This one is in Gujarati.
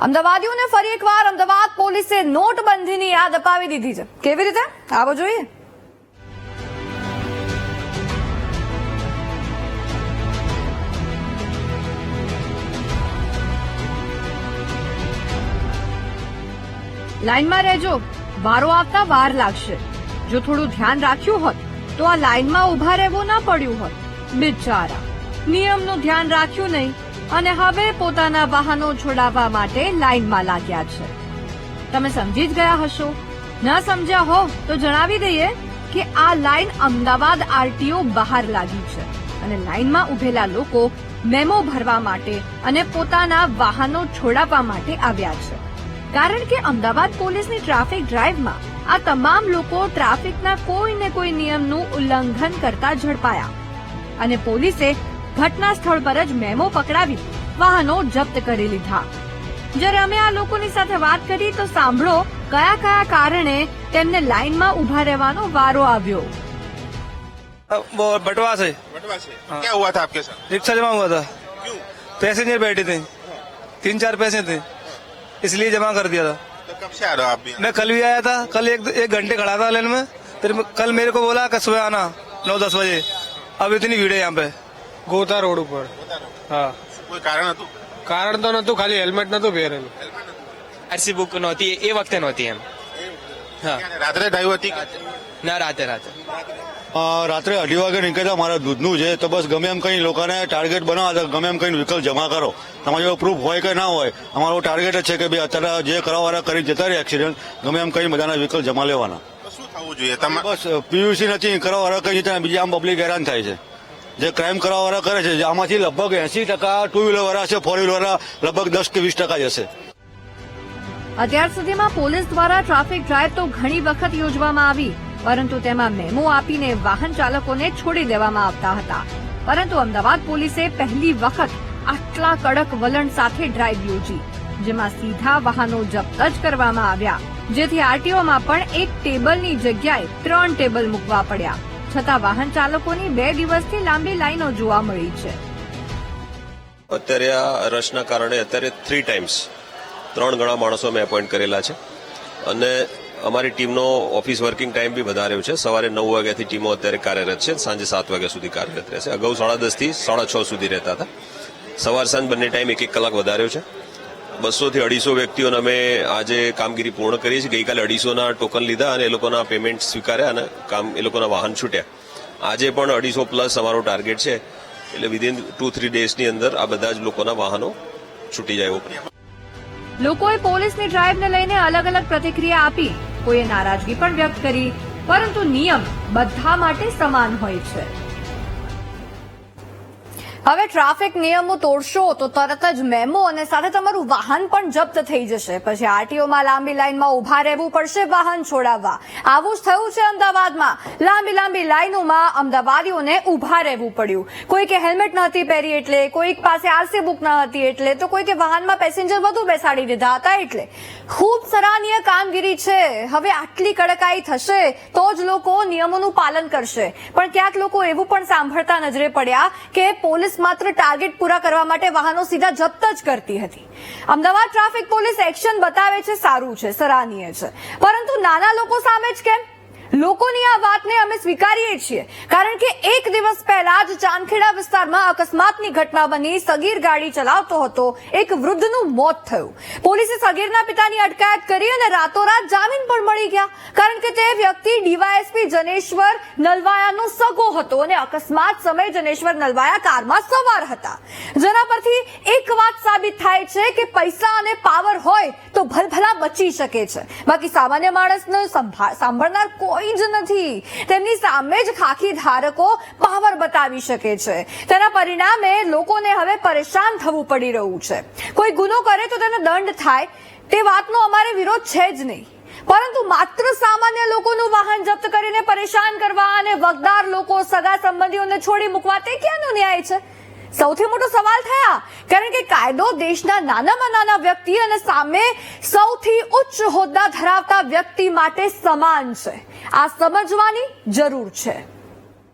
અમદાવાદીઓને ફરી એકવાર અમદાવાદ પોલીસે નોટબંધીની યાદ અપાવી દીધી છે. કેવી રીતે? આવો જોઈએ. લાઈનમાં રહેજો. વારો આવતા વાર લાગશે. જો થોડું ધ્યાન રાખ્યું હોત, તો આ લાઈનમાં ઊભા રહેવું ના પડ્યું હોત. બિચારા. નિયમનું ધ્યાન રાખ્યું નહીં. અને હવે પોતાના વાહનો છોડાવવા માટે લાઇનમાં લાગ્યા છે. તમે સમજી જ ગયા હશો. ન સમજ્યા હો, તો જણાવી દઈએ કે આ લાઇન અમદાવાદ આરટીઓ બહાર લાગી છે અને લાઇનમાં ઉભેલા લોકો મેમો ભરવા માટે અને પોતાના વાહનો છોડાવવા માટે આવ્યા છે. કારણ કે અમદાવાદ પોલીસની ટ્રાફિક ડ્રાઈવમાં આ તમામ લોકો ટ્રાફિકના કોઈ ને કોઈ નિયમનું ઉલ્લંઘન કરતા ઝડપાયા. અને પોલીસે ઘટના સ્થળ પર જ મેમો પકડાવી વાહનો જપ્ત કરી લીધા જ્યારે અમે આ લોકોની સાથે વાત કરી તો સાંભળો કયા કયા કારણે તેમને લાઈનમાં ઉભા રહેવાનો વારો આવ્યો वो बटवा से बटवा से क्या हुआ था आपके साथ रिक्शा जमा हुआ था क्यों पैसेंजर बैठे थे तीन चार पैसे थे इसलिए जमा कर दिया था तो कब से आ रहे हो आप भी मैं कल भी आया था कल एक एक घंटे खड़ा था लाइन में फिर कल मेरे को बोला कि सुबह आना नौ दस बजे अब इतनी भीड़ है यहाँ पे ગોતા રોડ ઉપર. હા. કોઈ કારણ હતું? કારણ તો નતું ખાલી હેલ્મેટ નતું પહેરેલું. આરસી બુક નહોતી એ વખતે નહોતી એમ. હા. રાત્રે ડ્રાઈવ હતી ના રાતે રાતે. રાત્રે અઢી વાગે નીકળ્યા મારા દૂધનું છે તો બસ ગમે એમ કઈ લોકોને ટાર્ગેટ બનાવવા તો ગમે એમ કઈ વિકલ્પ જમા કરો. તમારી જોડે પ્રૂફ હોય કે ના હોય અમારો ટાર્ગેટ જ છે કે ભાઈ અત્યારે જે કરાવવાળા કરી જતા રહે એક્સિડન્ટ ગમે એમ કઈ બધાના વિકલ્પ જમા લેવાના. શું થવું જોઈએ? તમારે બસ પીયુસી નથી કરાવવાળા કઈ જતા બીજા આમ પબ્લિક હેરાન થાય છે. જે ક્રાઇમ કરાવવાળા કરે છે આમાંથી લગભગ એસી ટકા ટુ વ્હીલર વાળા છે ફોર વ્હીલર લગભગ દસ કે વીસ ટકા જશે. અત્યાર સુધીમાં પોલીસ દ્વારા ટ્રાફિક ડ્રાઈવ તો ઘણી વખત યોજવામાં આવી, પરંતુ તેમાં મેમો આપીને વાહન ચાલકોને છોડી દેવામાં આવતા હતા. પરંતુ અમદાવાદ પોલીસે પહેલી વખત આટલા કડક વલણ સાથે ડ્રાઈવ યોજી, જેમાં સીધા વાહનો જપ્ત જ કરવામાં આવ્યા, જેથી આરટીઓમાં પણ એક ટેબલની જગ્યાએ ત્રણ ટેબલ મૂકવા પડ્યા. છતાં વાહન ચાલકોની બે દિવસથી લાંબી લાઈનો જોવા મળી છે. અત્યારે આ રશના કારણે અત્યારે થ્રી ટાઈમ્સ ત્રણ ગણા માણસો અમે એપોઇન્ટ કરેલા છે. અને અમારી ટીમનો ઓફિસ વર્કિંગ ટાઈમ બી વધાર્યો છે. સવારે નવ વાગ્યાથી ટીમો અત્યારે કાર્યરત છે સાંજે સાત વાગ્યા સુધી કાર્યરત રહેશે અગાઉ સાડા દસથી સાડા છ સુધી રહેતા હતા. સવાર સાંજ બંને ટાઈમ એક એક કલાક વધાર્યો છે. બસો થી અઢીસો વ્યક્તિઓને અમે આજે કામગીરી પૂર્ણ કરી છે ગઈકાલે અઢીસોના ટોકન લીધા અને એ લોકોના પેમેન્ટ સ્વીકાર્યા અને કામ એ લોકોના વાહન છૂટ્યા. આજે પણ અઢીસો પ્લસ અમારો ટાર્ગેટ છે. એટલે વિધિન ટુ થ્રી ડેઝની અંદર આ બધા જ લોકોના વાહનો છૂટી જાય એવું લોકોએ પોલીસની ડ્રાઈવને લઈને અલગ અલગ પ્રતિક્રિયા આપી. કોઈએ નારાજગી પણ વ્યક્ત કરી, પરંતુ નિયમ બધા માટે સમાન હોય છે. હવે ટ્રાફિક નિયમો તોડશો તો તરત જ મેમો અને સાથે તમારું વાહન પણ જપ્ત થઈ જશે. પછી આરટીઓમાં લાંબી લાઈનમાં ઊભા રહેવું પડશે વાહન છોડાવવા. આવું જ થયું છે અમદાવાદમાં. લાંબી લાંબી લાઈનોમાં અમદાવાદીઓને ઊભા રહેવું પડ્યું. કોઈકે હેલ્મેટ નહોતી પહેરી એટલે, કોઈક પાસે આરસી બુક ન હતી એટલે, તો કોઈકે વાહનમાં પેસેન્જર વધુ બેસાડી દીધા હતા એટલે. ખૂબ સરાહનીય કામગીરી છે. હવે આટલી કડકાઈ થશે તો જ લોકો નિયમોનું પાલન કરશે. પણ ક્યાંક લોકો એવું પણ સાંભળતા નજરે પડ્યા કે પોલીસ માત્ર ટાર્ગેટ પૂરા કરવા માટે વાહનો સીધા જપ્ત જ કરતી હતી. અમદાવાદ ટ્રાફિક પોલીસ એક્શન બતાવે છે, સારું છે, સરાહનીય છે. પરંતુ નાના લોકો સામે જ કેમ? લોકોની આ વાતને અમે સ્વીકારીએ છીએ. કારણ કે એક દિવસ પહેલા જ ચાંદખેડા વિસ્તારમાં અકસ્માતની ઘટના બની. સગીર ગાડી ચલાવતો હતો. એક વૃદ્ધનું મોત થયું. પોલીસે સગીરના પિતાની અટકાયત કરી અને રાતોરાત જામીન પણ મળી ગયા. કારણ કે તે વ્યક્તિ ડીવાયએસપી જનેશ્વર નલવાયાનો સગો હતો અને અકસ્માત સમયે જનેશ્વર નલવાયા કારમાં સવાર હતા. જેના પરથી એક વાત સાબિત થાય છે કે પૈસા અને પાવર હોય તો ભલભલા બચી શકે છે. બાકી સામાન્ય માણસને સંભા- સાંભળનાર કોઈ જ નથી. તેમની સામે જ ખાખી ધારકો પાવર બતાવી શકે છે. તેના પરિણામે લોકોને હવે પરેશાન થવું પડી રહ્યું છે. કોઈ ગુનો કરે તો તેને દંડ થાય. તે વાતનો અમારે વિરોધ છે જ નહીં. પરંતુ માત્ર સામાન્ય લોકોનું વાહન જપ્ત કરીને પરેશાન કરવા અને વગદાર લોકો સગા સંબંધીઓને છોડી મૂકવા તે ક્યાંનો ન્યાય છે? સૌથી મોટો સવાલ થયા. કારણ કે કાયદો દેશના નાનામાં નાના વ્યક્તિ અને સામે સૌથી ઉચ્ચ હોદ્દા ધરાવતા વ્યક્તિ માટે સમાન છે. આ સમજવાની જરૂર છે.